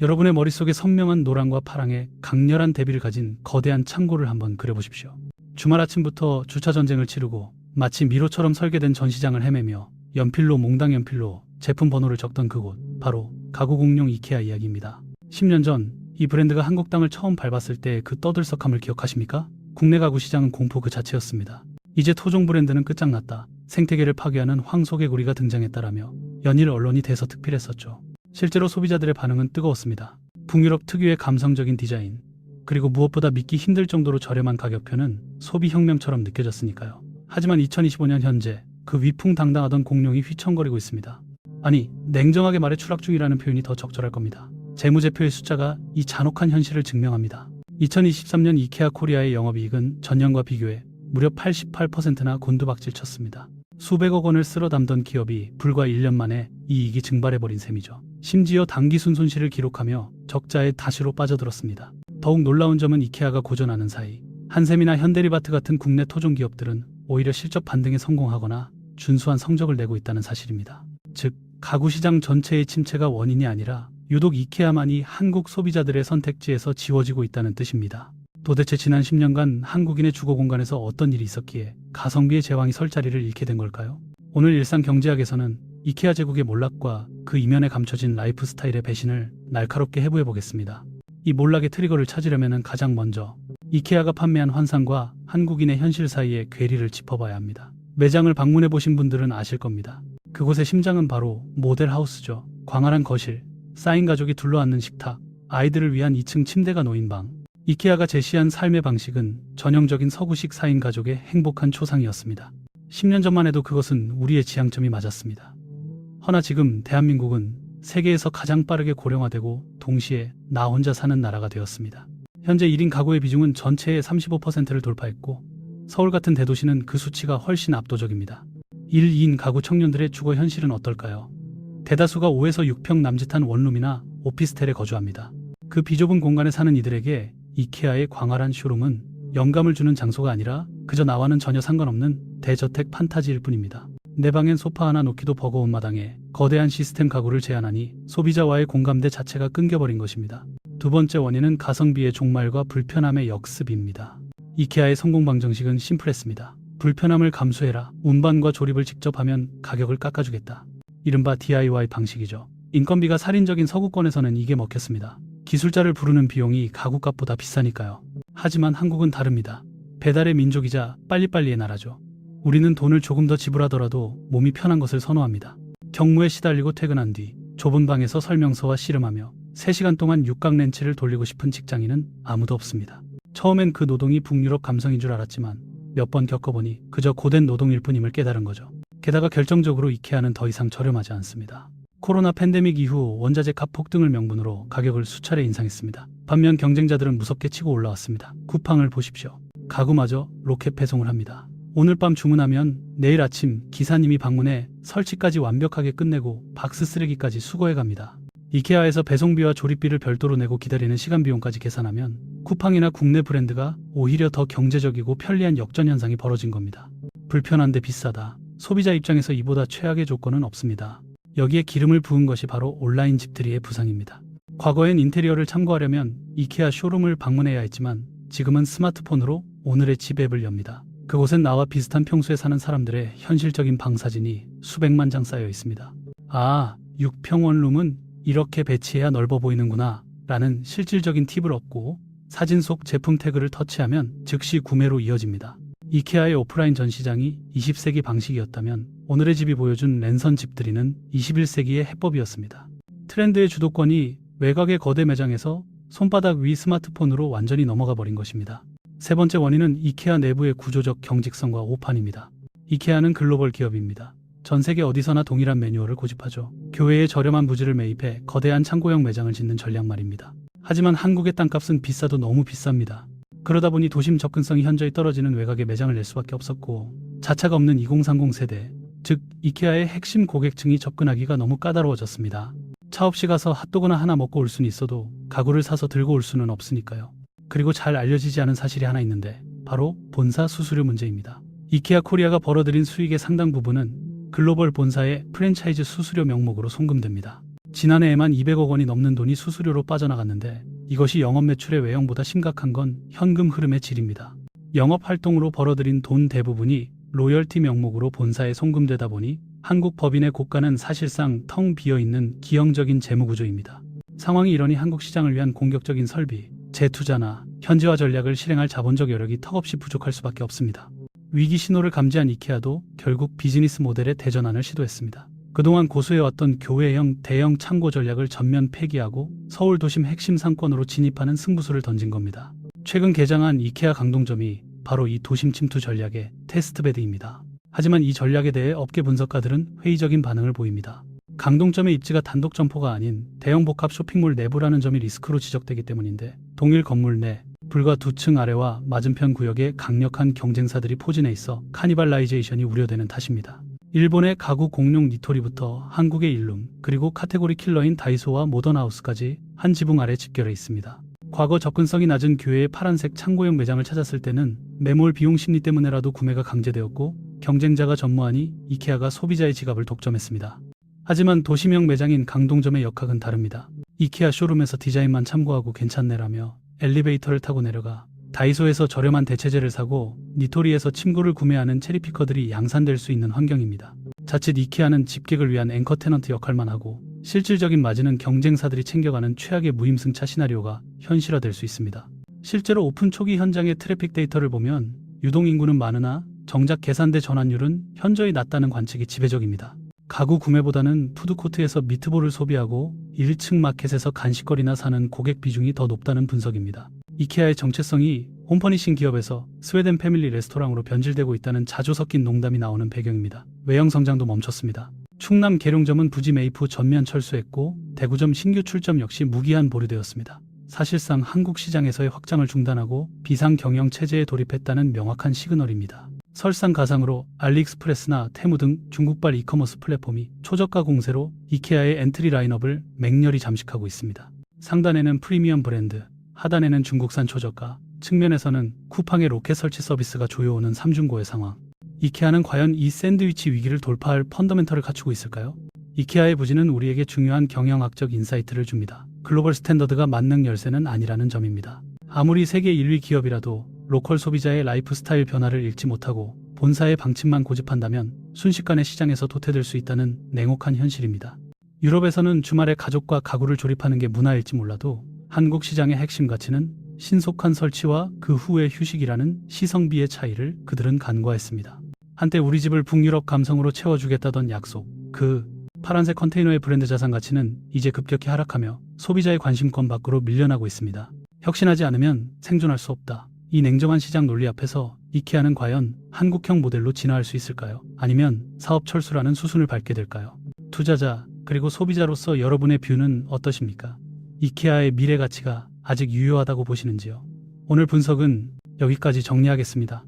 여러분의 머릿속에 선명한 노랑과 파랑의 강렬한 대비를 가진 거대한 창고를 한번 그려보십시오. 주말 아침부터 주차 전쟁을 치르고 마치 미로처럼 설계된 전시장을 헤매며 연필로 몽당 연필로 제품 번호를 적던 그곳 바로 가구 공룡 이케아 이야기입니다. 10년 전 이 브랜드가 한국 땅을 처음 밟았을 때 그 떠들썩함을 기억하십니까? 국내 가구 시장은 공포 그 자체였습니다. 이제 토종 브랜드는 끝장났다. 생태계를 파괴하는 황소개구리가 등장했다라며 연일 언론이 대서특필했었죠. 실제로 소비자들의 반응은 뜨거웠습니다. 북유럽 특유의 감성적인 디자인, 그리고 무엇보다 믿기 힘들 정도로 저렴한 가격표는 소비 혁명처럼 느껴졌으니까요. 하지만 2025년 현재 그 위풍당당하던 공룡이 휘청거리고 있습니다. 아니, 냉정하게 말해 추락 중이라는 표현이 더 적절할 겁니다. 재무제표의 숫자가 이 잔혹한 현실을 증명합니다. 2023년 이케아 코리아의 영업이익은 전년과 비교해 무려 88%나 곤두박질 쳤습니다. 수백억 원을 쓸어 담던 기업이 불과 1년 만에 이익이 증발해버린 셈이죠. 심지어 단기순 손실을 기록하며 적자의 다시로 빠져들었습니다. 더욱 놀라운 점은 이케아가 고전하는 사이 한샘이나 현대리바트 같은 국내 토종 기업들은 오히려 실적 반등에 성공하거나 준수한 성적을 내고 있다는 사실입니다. 즉, 가구 시장 전체의 침체가 원인이 아니라 유독 이케아만이 한국 소비자들의 선택지에서 지워지고 있다는 뜻입니다. 도대체 지난 10년간 한국인의 주거 공간에서 어떤 일이 있었기에 가성비의 제왕이 설 자리를 잃게 된 걸까요? 오늘 일상 경제학에서는 이케아 제국의 몰락과 그 이면에 감춰진 라이프 스타일의 배신을 날카롭게 해부해 보겠습니다. 이 몰락의 트리거를 찾으려면 가장 먼저 이케아가 판매한 환상과 한국인의 현실 사이의 괴리를 짚어봐야 합니다. 매장을 방문해 보신 분들은 아실 겁니다. 그곳의 심장은 바로 모델 하우스죠. 광활한 거실, 쌓인 가족이 둘러앉는 식탁, 아이들을 위한 2층 침대가 놓인 방. 이케아가 제시한 삶의 방식은 전형적인 서구식 4인 가족의 행복한 초상이었습니다. 10년 전만 해도 그것은 우리의 지향점이 맞았습니다. 허나 지금 대한민국은 세계에서 가장 빠르게 고령화되고 동시에 나 혼자 사는 나라가 되었습니다. 현재 1인 가구의 비중은 전체의 35%를 돌파했고 서울 같은 대도시는 그 수치가 훨씬 압도적입니다. 1, 2인 가구 청년들의 주거 현실은 어떨까요? 대다수가 5에서 6평 남짓한 원룸이나 오피스텔에 거주합니다. 그 비좁은 공간에 사는 이들에게 이케아의 광활한 쇼룸은 영감을 주는 장소가 아니라 그저 나와는 전혀 상관없는 대저택 판타지일 뿐입니다. 내 방엔 소파 하나 놓기도 버거운 마당에 거대한 시스템 가구를 제안하니 소비자와의 공감대 자체가 끊겨버린 것입니다. 두 번째 원인은 가성비의 종말과 불편함의 역습입니다. 이케아의 성공 방정식은 심플했습니다. 불편함을 감수해라. 운반과 조립을 직접 하면 가격을 깎아주겠다. 이른바 DIY 방식이죠. 인건비가 살인적인 서구권에서는 이게 먹혔습니다. 기술자를 부르는 비용이 가구값보다 비싸니까요. 하지만 한국은 다릅니다. 배달의 민족이자 빨리빨리의 나라죠. 우리는 돈을 조금 더 지불하더라도 몸이 편한 것을 선호합니다. 경무에 시달리고 퇴근한 뒤 좁은 방에서 설명서와 씨름하며 3시간 동안 육각 렌치를 돌리고 싶은 직장인은 아무도 없습니다. 처음엔 그 노동이 북유럽 감성인 줄 알았지만 몇 번 겪어보니 그저 고된 노동일 뿐임을 깨달은 거죠. 게다가 결정적으로 이케아는 더 이상 저렴하지 않습니다. 코로나 팬데믹 이후 원자재 값 폭등을 명분으로 가격을 수차례 인상했습니다. 반면 경쟁자들은 무섭게 치고 올라왔습니다. 쿠팡을 보십시오. 가구마저 로켓 배송을 합니다. 오늘 밤 주문하면 내일 아침 기사님이 방문해 설치까지 완벽하게 끝내고 박스 쓰레기까지 수거해 갑니다. 이케아에서 배송비와 조립비를 별도로 내고 기다리는 시간 비용까지 계산하면 쿠팡이나 국내 브랜드가 오히려 더 경제적이고 편리한 역전 현상이 벌어진 겁니다. 불편한데 비싸다. 소비자 입장에서 이보다 최악의 조건은 없습니다. 여기에 기름을 부은 것이 바로 온라인 집들이의 부상입니다. 과거엔 인테리어를 참고하려면 이케아 쇼룸을 방문해야 했지만 지금은 스마트폰으로 오늘의 집 앱을 엽니다. 그곳엔 나와 비슷한 평수에 사는 사람들의 현실적인 방사진이 수백만 장 쌓여 있습니다. 아, 6평 원룸은 이렇게 배치해야 넓어 보이는구나 라는 실질적인 팁을 얻고 사진 속 제품 태그를 터치하면 즉시 구매로 이어집니다. 이케아의 오프라인 전시장이 20세기 방식이었다면 오늘의 집이 보여준 랜선 집들이는 21세기의 해법이었습니다. 트렌드의 주도권이 외곽의 거대 매장에서 손바닥 위 스마트폰으로 완전히 넘어가 버린 것입니다. 세 번째 원인은 이케아 내부의 구조적 경직성과 오판입니다. 이케아는 글로벌 기업입니다. 전 세계 어디서나 동일한 매뉴얼을 고집하죠. 교회에 저렴한 부지를 매입해 거대한 창고형 매장을 짓는 전략 말입니다. 하지만 한국의 땅값은 비싸도 너무 비쌉니다. 그러다 보니 도심 접근성이 현저히 떨어지는 외곽에 매장을 낼 수밖에 없었고 자차가 없는 2030 세대, 즉 이케아의 핵심 고객층이 접근하기가 너무 까다로워졌습니다. 차 없이 가서 핫도그나 하나 먹고 올 수는 있어도 가구를 사서 들고 올 수는 없으니까요. 그리고 잘 알려지지 않은 사실이 하나 있는데 바로 본사 수수료 문제입니다. 이케아 코리아가 벌어들인 수익의 상당 부분은 글로벌 본사의 프랜차이즈 수수료 명목으로 송금됩니다. 지난해에만 200억 원이 넘는 돈이 수수료로 빠져나갔는데 이것이 영업 매출의 외형보다 심각한 건 현금 흐름의 질입니다. 영업 활동으로 벌어들인 돈 대부분이 로열티 명목으로 본사에 송금되다 보니 한국 법인의 고가는 사실상 텅 비어 있는 기형적인 재무 구조입니다. 상황이 이러니 한국 시장을 위한 공격적인 설비, 재투자나 현지화 전략을 실행할 자본적 여력이 턱없이 부족할 수밖에 없습니다. 위기 신호를 감지한 이케아도 결국 비즈니스 모델의 대전환을 시도했습니다. 그동안 고수해왔던 교회형 대형 창고 전략을 전면 폐기하고 서울 도심 핵심 상권으로 진입하는 승부수를 던진 겁니다. 최근 개장한 이케아 강동점이 바로 이 도심 침투 전략의 테스트베드입니다. 하지만 이 전략에 대해 업계 분석가들은 회의적인 반응을 보입니다. 강동점의 입지가 단독 점포가 아닌 대형 복합 쇼핑몰 내부라는 점이 리스크로 지적되기 때문인데 동일 건물 내 불과 두 층 아래와 맞은편 구역에 강력한 경쟁사들이 포진해 있어 카니발라이제이션이 우려되는 탓입니다. 일본의 가구 공룡 니토리부터 한국의 일룸 그리고 카테고리 킬러인 다이소와 모던하우스까지 한 지붕 아래 집결해 있습니다. 과거 접근성이 낮은 교회의 파란색 창고형 매장을 찾았을 때는 매몰 비용 심리 때문에라도 구매가 강제되었고 경쟁자가 전무하니 이케아가 소비자의 지갑을 독점했습니다. 하지만 도심형 매장인 강동점의 역학은 다릅니다. 이케아 쇼룸에서 디자인만 참고하고 괜찮네라며 엘리베이터를 타고 내려가 다이소에서 저렴한 대체제를 사고 니토리에서 침구를 구매하는 체리피커들이 양산될 수 있는 환경입니다. 자칫 이케아는 집객을 위한 앵커 테넌트 역할만 하고 실질적인 마진은 경쟁사들이 챙겨가는 최악의 무임승차 시나리오가 현실화될 수 있습니다. 실제로 오픈 초기 현장의 트래픽 데이터를 보면 유동 인구는 많으나 정작 계산대 전환율은 현저히 낮다는 관측이 지배적입니다. 가구 구매보다는 푸드코트에서 미트볼을 소비하고 1층 마켓에서 간식거리나 사는 고객 비중이 더 높다는 분석입니다. 이케아의 정체성이 홈퍼니싱 기업에서 스웨덴 패밀리 레스토랑으로 변질되고 있다는 자주 섞인 농담이 나오는 배경입니다. 외형 성장도 멈췄습니다. 충남 계룡점은 부지 매입 후 전면 철수했고 대구점 신규 출점 역시 무기한 보류되었습니다. 사실상 한국 시장에서의 확장을 중단하고 비상 경영 체제에 돌입했다는 명확한 시그널입니다. 설상가상으로 알리익스프레스나 테무 등 중국발 이커머스 플랫폼이 초저가 공세로 이케아의 엔트리 라인업을 맹렬히 잠식하고 있습니다. 상단에는 프리미엄 브랜드, 하단에는 중국산 초저가, 측면에서는 쿠팡의 로켓 설치 서비스가 조여오는 삼중고의 상황. 이케아는 과연 이 샌드위치 위기를 돌파할 펀더멘털을 갖추고 있을까요? 이케아의 부진은 우리에게 중요한 경영학적 인사이트를 줍니다. 글로벌 스탠더드가 만능 열쇠는 아니라는 점입니다. 아무리 세계 1위 기업이라도 로컬 소비자의 라이프 스타일 변화를 읽지 못하고 본사의 방침만 고집한다면 순식간에 시장에서 도태될 수 있다는 냉혹한 현실입니다. 유럽에서는 주말에 가족과 가구를 조립하는 게 문화일지 몰라도 한국 시장의 핵심 가치는 신속한 설치와 그 후의 휴식이라는 시성비의 차이를 그들은 간과했습니다. 한때 우리 집을 북유럽 감성으로 채워주겠다던 약속, 그 파란색 컨테이너의 브랜드 자산 가치는 이제 급격히 하락하며 소비자의 관심권 밖으로 밀려나고 있습니다. 혁신하지 않으면 생존할 수 없다. 이 냉정한 시장 논리 앞에서 이케아는 과연 한국형 모델로 진화할 수 있을까요? 아니면 사업 철수라는 수순을 밟게 될까요? 투자자 그리고 소비자로서 여러분의 뷰는 어떠십니까? 이케아의 미래 가치가 아직 유효하다고 보시는지요? 오늘 분석은 여기까지 정리하겠습니다.